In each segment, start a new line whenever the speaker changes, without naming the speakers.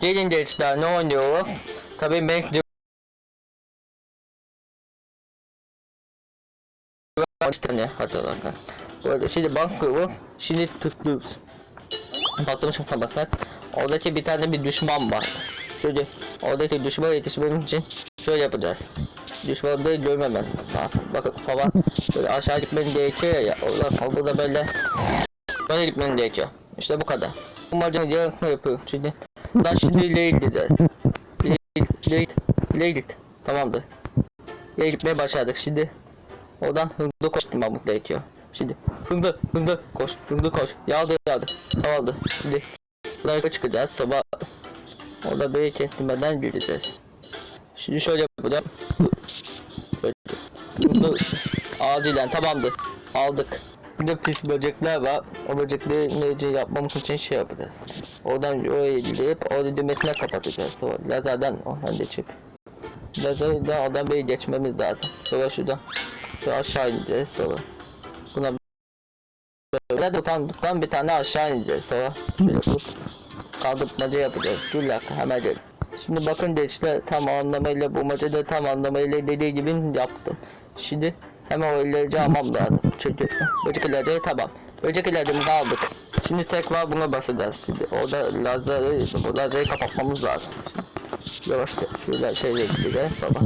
Gelince işte ne oynuyor? Tabii ben işte ne hatırlarken. Böyle şimdi bakıyorum. Şimdi tıklıyoruz. Baktığımız bakın. Oradaki bir tane bir düşman var. Şöyle oradaki düşmana yetişmemiz için şöyle yapacağız. Düşmanları görmemen lazım. Bakın falan böyle aşağı gitmen gerekiyor ya. Oradan burada böyle böyle gitmen gerekiyor. İşte bu kadar. Bu macunu yarısını yapıyorum. Şimdi buradan şimdi git, ileri git, ileri git. Tamamdır. İleri gitmeye başladık. Şimdi oradan hızlı koşturmamız gerekiyor. Şimdi hızlı hızlı koş hızlı koş. Yağdı yağdı. Tamamdır. Şimdi buradan çıkacağız. Sabah orada böyle kestirmeden gireceğiz. Şimdi şöyle. Böyle. Hızlı acilen tamamdır. Aldık. Bir de pis böcekler var. O böcekleri neyce yapmamız için şey yapacağız. Oradan oraya gidip orada düğmesine kapatacağız. Sonra lazerden oradan geçip. Lazerden oradan bir geçmemiz lazım. Sonra şuradan şöyle aşağı ineceğiz sonra. Buna böyle tutan bir tane aşağı ineceğiz sonra. Şöyle bu kaldırmaca yapacağız. Dur dakika hemen gel. Şimdi bakın gençler tam anlamıyla bu maçı da tam anlamıyla dediği gibi yaptım. Şimdi hemen o ilacı almam lazım. Çünkü böcek ilacı tamam. Böcek ilacımızı aldık. Şimdi tekrar buna basacağız. Şimdi orada lazeri, bu lazeri kapatmamız lazım. Yavaşça şöyle şeyle gideceğiz sabah.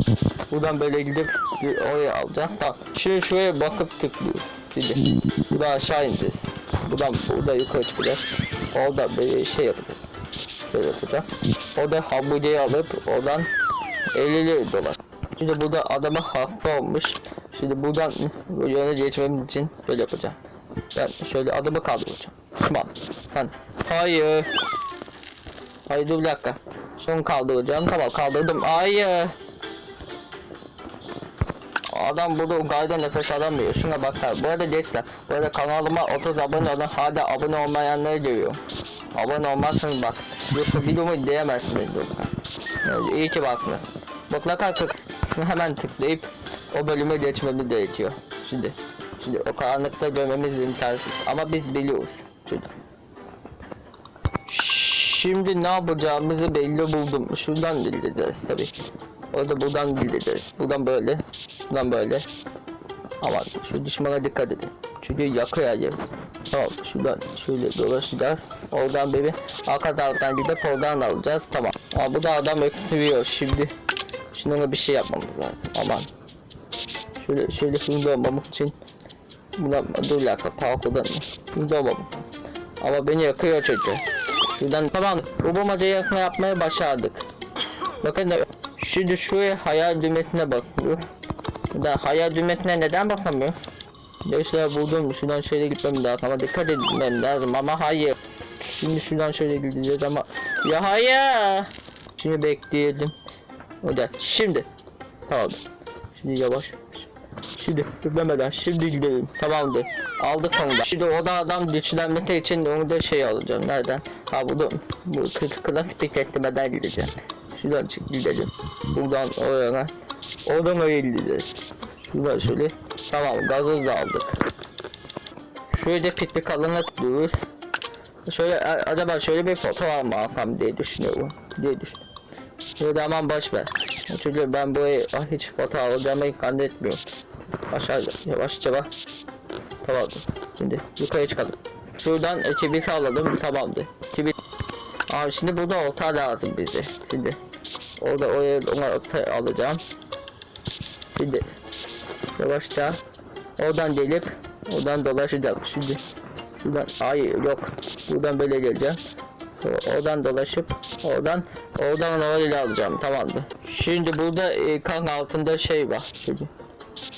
Buradan böyle gidip oraya alacağız. Tamam. Şuraya şuraya bakıp tıklıyoruz. Şimdi buradan aşağı ineceğiz. Buradan burada yukarı çıkacağız. Orada böyle şey yapacağız. Şöyle yapacağım. Orada hamburgeri alıp oradan 50'li dolaş. Şimdi burada adama haklı olmuş. Şimdi buradan yöne geçmem için böyle yapacağım. Ben şöyle adamı kaldıracağım. Tamam. Ben hayır. Hayır dur bir dakika. Son kaldıracağım. Tamam kaldırdım. Hayır. Adam burada gayda nefes alamıyor. Şuna bak ha. Bu arada gençler. Bu arada kanalıma 30 abone olan hala abone olmayanları görüyorum. Abone olmazsanız bak. Yoksa videomu diyemezsiniz yoksa. Yani iyi ki baktınız. Mutlaka tık. Şunu hemen tıklayıp o bölüme geçmemiz gerekiyor. Şimdi. Şimdi o karanlıkta görmemiz imkansız. Ama biz biliyoruz. Şimdi. Şimdi ne yapacağımızı belli buldum. Şuradan gideceğiz tabii. Orada buradan gideceğiz. Buradan böyle. Buradan böyle. Ama şu düşmana dikkat edin. Çünkü yakıyor yeri. Tamam şuradan şöyle dolaşacağız. Oradan beri arka taraftan gidip oradan alacağız. Tamam. Ama bu da adam öksürüyor şimdi. Şimdi ona bir şey yapmamız lazım. Aman. Şöyle şöyle hızlı olmamız için. Buna dur dakika parkurdan hızlı olmamız. Ama beni yakıyor çünkü. Şuradan tamam bu bulmacayı yakına yapmaya başardık. Bakın şimdi şuraya hayal düğmesine bakıyorum. Da hayal düğmesine neden bakamıyorum? Gençler buldum şuradan şöyle gitmem lazım ama dikkat etmem lazım ama hayır. Şimdi şuradan şöyle gideceğiz ama ya hayır. Şimdi bekleyelim. Da şimdi. Tamam. Şimdi yavaş. Şimdi beklemeden şimdi gidelim. Tamamdır. Aldık onu da. Şimdi o da adam güçlenmesi için onu da şey alacağım. Nereden? Ha bu da bu klasik bekletmeden gideceğim. Şuradan çık gidelim. Buradan oraya. Oradan oraya gideceğiz. Şuradan şöyle. Tamam gazoz da aldık. Şöyle piknik alanına tıklıyoruz. Şöyle acaba şöyle bir fotoğraf mı alsam diye düşünüyorum. Diye düşün. Şöyle aman boş ver. Çünkü ben buraya ah, hiç fotoğraf alacağımı ikna etmiyorum. Aşağı yavaşça bak. Tamamdır. Şimdi yukarı çıkalım. Şuradan ekibi sağladım. Tamamdır. Ekibi... Aa şimdi burada olta lazım bize. Şimdi orada oraya olta alacağım. Şimdi yavaşça oradan gelip oradan dolaşacağım. Şimdi şuradan hayır yok. Buradan böyle geleceğim. Oradan dolaşıp oradan oradan oraya alacağım. Tamamdır. Şimdi burada e, kan altında şey var. Şimdi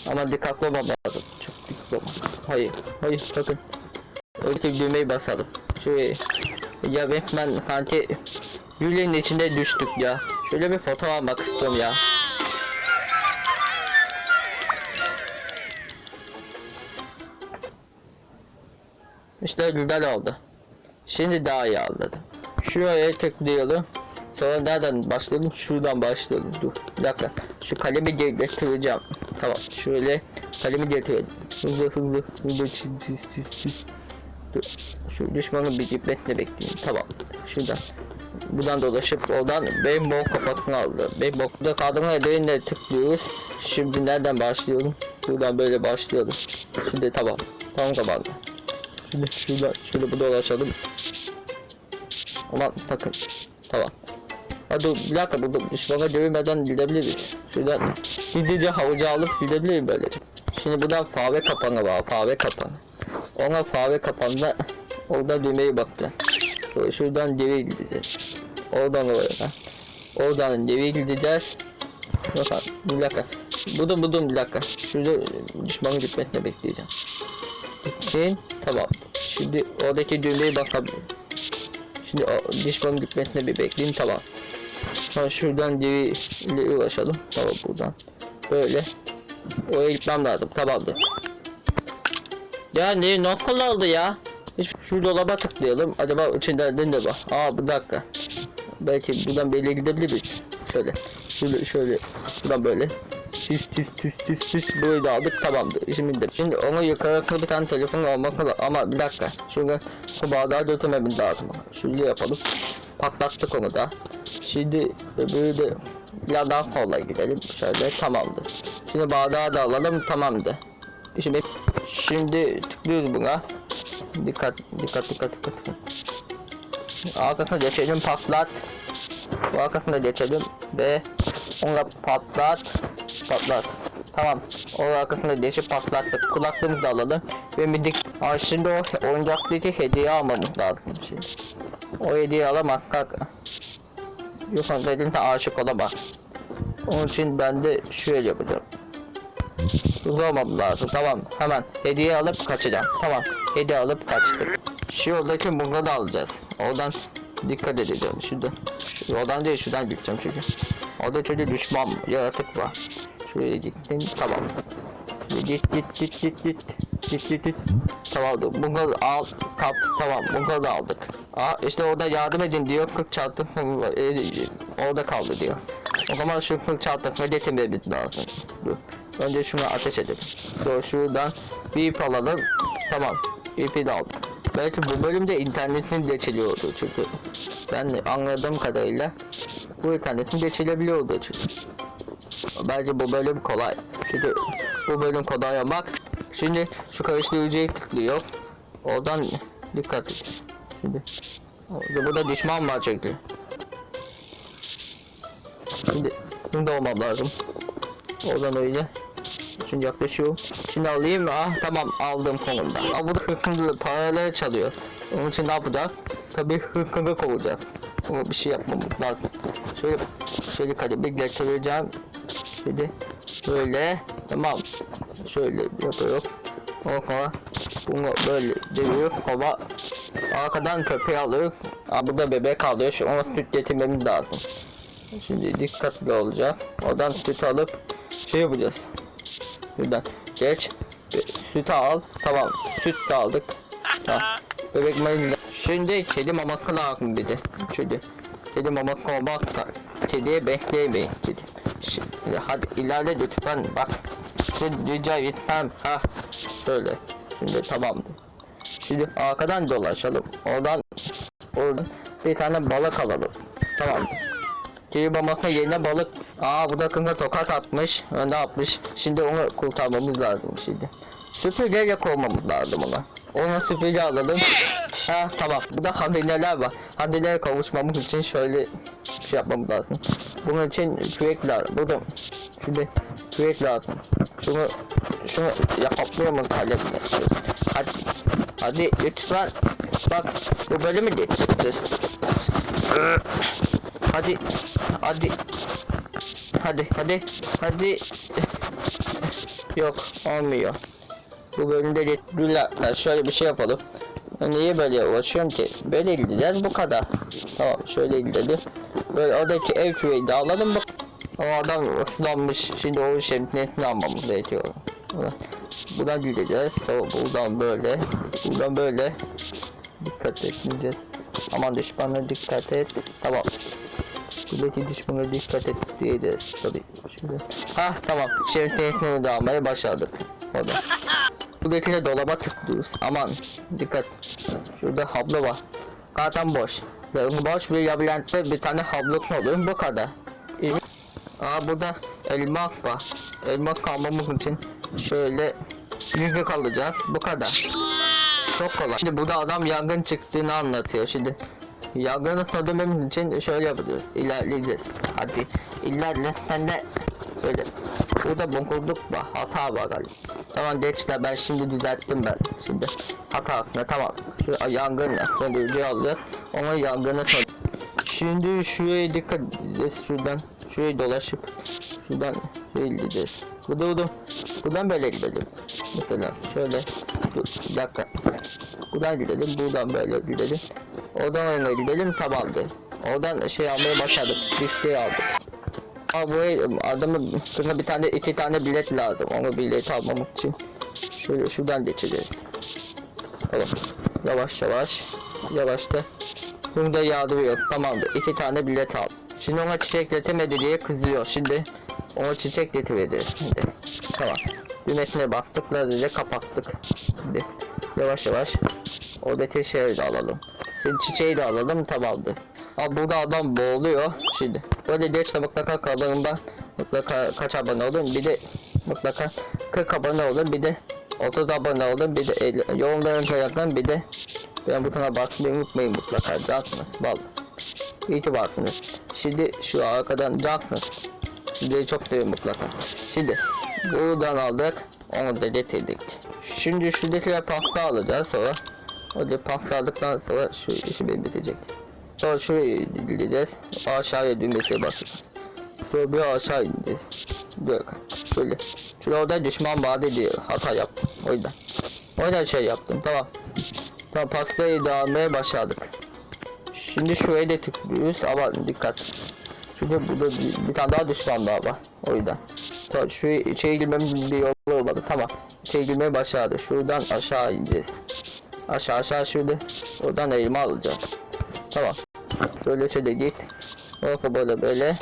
ama dikkatli olmam lazım. Çok dikkatli olmam. Hayır, hayır bakın. Öteki düğmeyi basalım. Şöyle ya resmen sanki yüreğin içinde düştük ya. Şöyle bir foto almak istiyorum ya. İşte güzel oldu. Şimdi daha iyi anladım. Şuraya tıklayalım. Sonra nereden başlayalım? Şuradan başlayalım. Dur bir dakika. Şu kalemi ge- getireceğim. Tamam şöyle kalemi getirelim. Hızlı hızlı hızlı çiz çiz çiz çiz. Dur. Şu düşmanın bir gitmesini bekleyin. Tamam. Şuradan. buradan dolaşıp oradan Rainbow kapakını aldı. Rainbow burada kaldırma ödevine tıklıyoruz. Şimdi nereden başlıyorum? Buradan böyle başlayalım. Şimdi tamam. Tamam kapandı. Şimdi şurada şöyle bu dolaşalım. Aman takın. Tamam. Hadi bir dakika burada düşmana görmeden gidebiliriz. Şuradan gidince havucu alıp gidebilirim böylece. Şimdi buradan fare kapanı var. Fare kapanı. Ona fare kapanına orada düğmeye baktı. Şöyle şuradan geri gideceğiz. Oradan oraya. Oradan geri gideceğiz. Bakın bir dakika. Budum budum bir dakika. Şurada düşmanın gitmesini bekleyeceğim. Gittin. Tamam. Şimdi oradaki düğmeye bakabilirim. Şimdi o düşmanın gitmesini bir bekleyin tamam. Ha şuradan geri ulaşalım. Tamam buradan. Böyle. Oraya gitmem lazım. Tamamdır. Ya ne nasıl oldu ya? Şu dolaba tıklayalım. Acaba içinde ne var? Aa bir dakika. Belki buradan böyle gidebiliriz. Şöyle. Şöyle şöyle. Buradan böyle. Tis tis tis tis tis böyle aldık tamamdır. Şimdi de. Şimdi onu yukarı bir tane telefon almak lazım. Ama bir dakika. Şunu bu bardağı götürmemiz lazım. Şöyle yapalım. Patlattık onu da. Şimdi öbürü de biraz daha kolay gidelim. Şöyle tamamdır. Şimdi bardağı da alalım tamamdır. Şimdi şimdi tıklıyoruz buna. Dikkat dikkat dikkat dikkat. Arkasına geçelim patlat. Bu arkasına geçelim ve onunla patlat patlat. Tamam. O arkasına geçip patlattık. Kulaklığımızı da alalım. Ve midik. Aa, şimdi o oyuncaktaki hediye almamız lazım şimdi. O hediye alamak kanka. Yok dediğinde aşık olamaz. Onun için ben de şöyle yapacağım. Hızlı lazım. Tamam. Hemen hediye alıp kaçacağım. Tamam. Hediye alıp kaçtık. Şu yoldaki bunga da alacağız. Oradan dikkat edeceğim. Şuradan. Şu, değil şuradan gideceğim çünkü. Orada çocuğu düşman yaratık var. Şöyle gittin. Tamam. Git git git git git. Git git git. Tamam. Bungal al. Kap. Tamam. Bungal aldık. Aa işte orada yardım edin diyor. 40 çatı. E, orada kaldı diyor. O zaman şu 40 çatı getirmemiz lazım. Dur. Önce şunu ateş edelim. Dur şuradan bir ip alalım. Tamam. İpi de aldım. Belki bu bölümde internetin geçiliyordu çünkü. Ben anladığım kadarıyla bu internetin geçilebiliyordu çünkü. Bence bu bölüm kolay. Çünkü bu bölüm kolay yapmak. Şimdi şu karıştırıcıya tıklıyor. Oradan dikkat et. Şimdi burada düşman var çünkü. Şimdi şimdi olmam lazım. Oradan öyle. Şimdi yaklaşıyor. Şimdi alayım mı? Ah tamam aldım konumda. Aa burada hırkındı paraları çalıyor. Onun için ne yapacak? Tabii hırkınlık olacak. Ama bir şey yapmamız lazım. Şöyle şöyle kademe getireceğim. Şimdi böyle tamam. Şöyle yapıyor. Oha. Bunu böyle dövüyor. Hava arkadan köpeği alıyor. Aa, burada bebek alıyor. Şu ona süt getirmemiz lazım. Şimdi dikkatli olacağız. Oradan süt alıp şey yapacağız. Buradan geç. Süt al. Tamam. Süt de aldık. Tamam. Bebek mayını Şimdi kedi maması lazım dedi. Şimdi kedi maması olmazsa kediye bekleyemeyin dedi. Şimdi, hadi ilerle lütfen bak. Şimdi rica etmem. Ha. Şöyle. Şimdi tamamdır. Şimdi arkadan dolaşalım. Oradan oradan bir tane balık alalım. Tamamdır. Kedi mamasına yerine balık. Aa bu da kınga tokat atmış. Ne yapmış? Şimdi onu kurtarmamız lazım şimdi. Süpürgeyle kovmamız lazım ona. Onu süpürge alalım. Ha tamam. Burada hazineler var. Hazinelere kavuşmamız için şöyle şey yapmamız lazım. Bunun için kürek lazım. Burada şimdi kürek lazım. Şunu şunu yapabiliyor mu kalemle? Şöyle. Hadi. Hadi lütfen. Bak bu bölümü geçeceğiz. Hadi. Hadi. Hadi hadi hadi. Yok olmuyor. Bu bölümde de şöyle bir şey yapalım. Niye böyle uğraşıyorum ki? Böyle gideceğiz bu kadar. Tamam şöyle gidelim. Böyle oradaki ev küveyi de alalım bak. O adam ıslanmış. Şimdi o şemsiyetini almamız gerekiyor. Buradan- gideceğiz. Tamam buradan böyle. Buradan böyle. Dikkat etmeyeceğiz. Aman düşmana dikkat et. Tamam. Buradaki düşmana dikkat et diyeceğiz tabii. Şimdi. Ha tamam. Şemsiyetini de almaya başladık. Orada. Buradakine dolaba tıklıyoruz. Aman dikkat. Şurada hablo var. Zaten boş. Boş bir labirentte bir tane habluk olur bu kadar. İyi? Aa burada elmak var. Elmak kalmamız için şöyle yüzük alacağız. Bu kadar. Çok kolay. Şimdi burada adam yangın çıktığını anlatıyor. Şimdi yangını söndürmemiz için şöyle yapacağız. İlerleyeceğiz. Hadi ilerle. Sen de böyle. Burada bonkurduk var. Hata var galiba. Tamam gençler ben şimdi düzelttim ben. Şimdi hata aslında tamam. Şu yangın söndürücü alacağız. Ona yangını. Şimdi şuraya dikkat edeceğiz. Şuradan şuraya dolaşıp şuradan gideceğiz. Burada burada. Buradan böyle gidelim. Mesela şöyle dur, bir dakika. Buradan gidelim. Buradan böyle gidelim. Oradan öyle gidelim tamamdır. Oradan şey almaya başladık. Bifteyi aldık. Ama buraya adamın sonra bir tane iki tane bilet lazım. Onu bilet almamak için şöyle şuradan geçeceğiz. Tamam. Yavaş yavaş. Yavaş da. Bunda yağdırıyor. Tamamdır. İki tane bilet al. Şimdi ona çiçek getirmedi diye kızıyor. Şimdi ona çiçek getireceğiz. Şimdi. Tamam. Düğmesine bastık. Lazerle kapattık. Şimdi yavaş yavaş. Oradaki şeyi de alalım. Şimdi çiçeği de alalım. Tamamdır. Abi burada adam boğuluyor. Şimdi. Böyle geç de mutlaka kanalımda mutlaka kaç abone olun. Bir de mutlaka 40 abone olun. Bir de 30 abone olun. Bir de 50, yorumların koyarken bir de ben butona basmayı unutmayın mutlaka. Cansınız. Vallahi. İyi ki varsınız. Şimdi şu arkadan cansınız. Sizleri çok seviyorum mutlaka. Şimdi buradan aldık. Onu da getirdik. Şimdi şuradaki pasta alacağız sonra. O da pasta aldıktan sonra şu işi bitecek. Sonra şuraya gideceğiz. Aşağıya düğmesine basacağız. Şöyle bir aşağı ineceğiz. Böyle. Şöyle. Şurada düşman vardı diye hata yaptım. O yüzden. O yüzden şey yaptım. Tamam. Tamam pastayı da almaya başladık. Şimdi şuraya da tıklıyoruz ama dikkat. Çünkü burada bir, bir tane daha düşman daha var. O yüzden. Tamam şu içeri girmemiz bir yol olmadı. Tamam. İçeri girmeye başladı. Şuradan aşağı ineceğiz. Aşağı aşağı şöyle. Oradan elma alacağız. Tamam. Böyle şöyle git. Orka böyle böyle.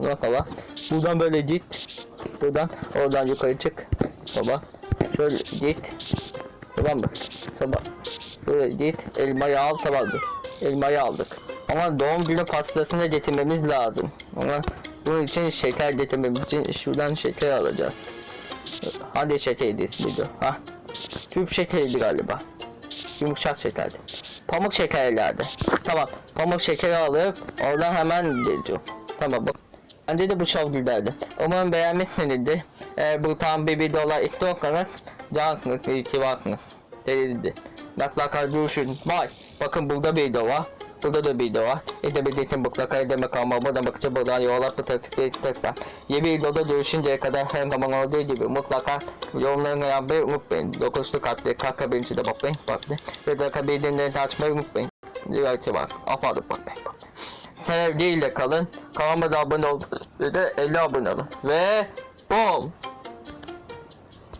Orka bak. Buradan böyle git. Buradan oradan yukarı çık. Baba. Şöyle git. Tamam mı? Tamam. Böyle git. Elmayı al tamam mı? Elmayı aldık. Ama doğum günü pastasını getirmemiz lazım. Ama bunun için şeker getirmemiz için şuradan şeker alacağız. Hadi şekerdi ismiydi. Ha. Tüp şekeriydi galiba. Yumuşak şekerdi. Pamuk şekerlerdi. Tamam. Pamuk şekeri alıp oradan hemen geliyor. Tamam bak. Bence de bu şov güzeldi. Umarım beğenmişsinizdir. Eğer bu tam bir videolar istiyorsanız cansınız iyi ki varsınız. Denizli. Mutlaka görüşün. Bye. Bakın burada bir video var. Burada da bir var. İzlemediğiniz mutlaka kanalıma abone olmak için buradan yola tıklayın tıkla. Yeni videoda görüşünceye kadar her zaman olduğu gibi mutlaka yorumlarını yapmayı unutmayın. Dokuzlu katlı kaka birinci de bakmayın. Bakmayın. Ve de bildirimlerini açmayı unutmayın. Diğer ki bak. Apadım bakmayın. Sevgiyle kalın. Kanalıma da abone olun. Ve de 50 abone olun. Ve BOOM!